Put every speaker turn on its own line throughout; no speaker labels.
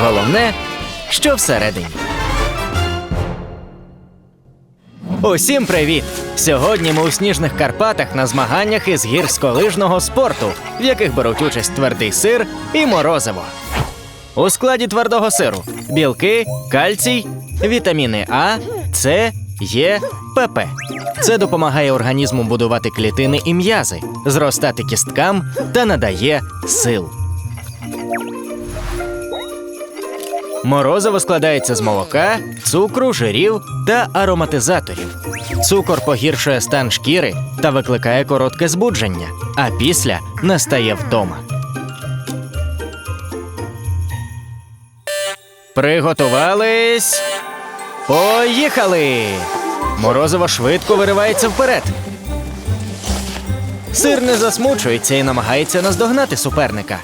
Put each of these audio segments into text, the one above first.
Головне, що всередині. Усім привіт! Сьогодні ми у сніжних Карпатах на змаганнях із гірськолижного спорту, в яких беруть участь твердий сир і морозиво. У складі твердого сиру білки, кальцій, вітаміни А, С, Е, ПП. Це допомагає організму будувати клітини і м'язи, зростати кісткам та надає сил. Морозиво складається з молока, цукру, жирів та ароматизаторів. Цукор погіршує стан шкіри та викликає коротке збудження, а після настає втома. Приготувались. Поїхали! Морозиво швидко виривається вперед. Сир не засмучується і намагається наздогнати суперника.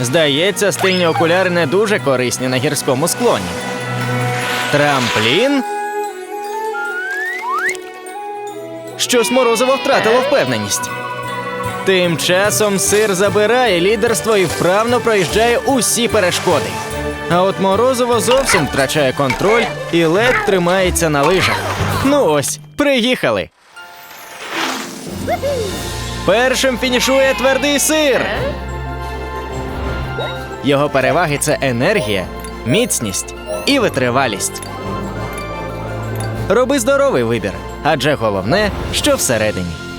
Здається, стильні окуляри не дуже корисні на гірському склоні. Трамплін. Щось морозиво втратило впевненість. Тим часом сир забирає лідерство і вправно проїжджає усі перешкоди. А от морозиво зовсім втрачає контроль і ледь тримається на лижах. Ну ось, приїхали. Першим фінішує твердий сир. Його переваги це енергія, міцність і витривалість. Роби здоровий вибір, адже головне, що всередині.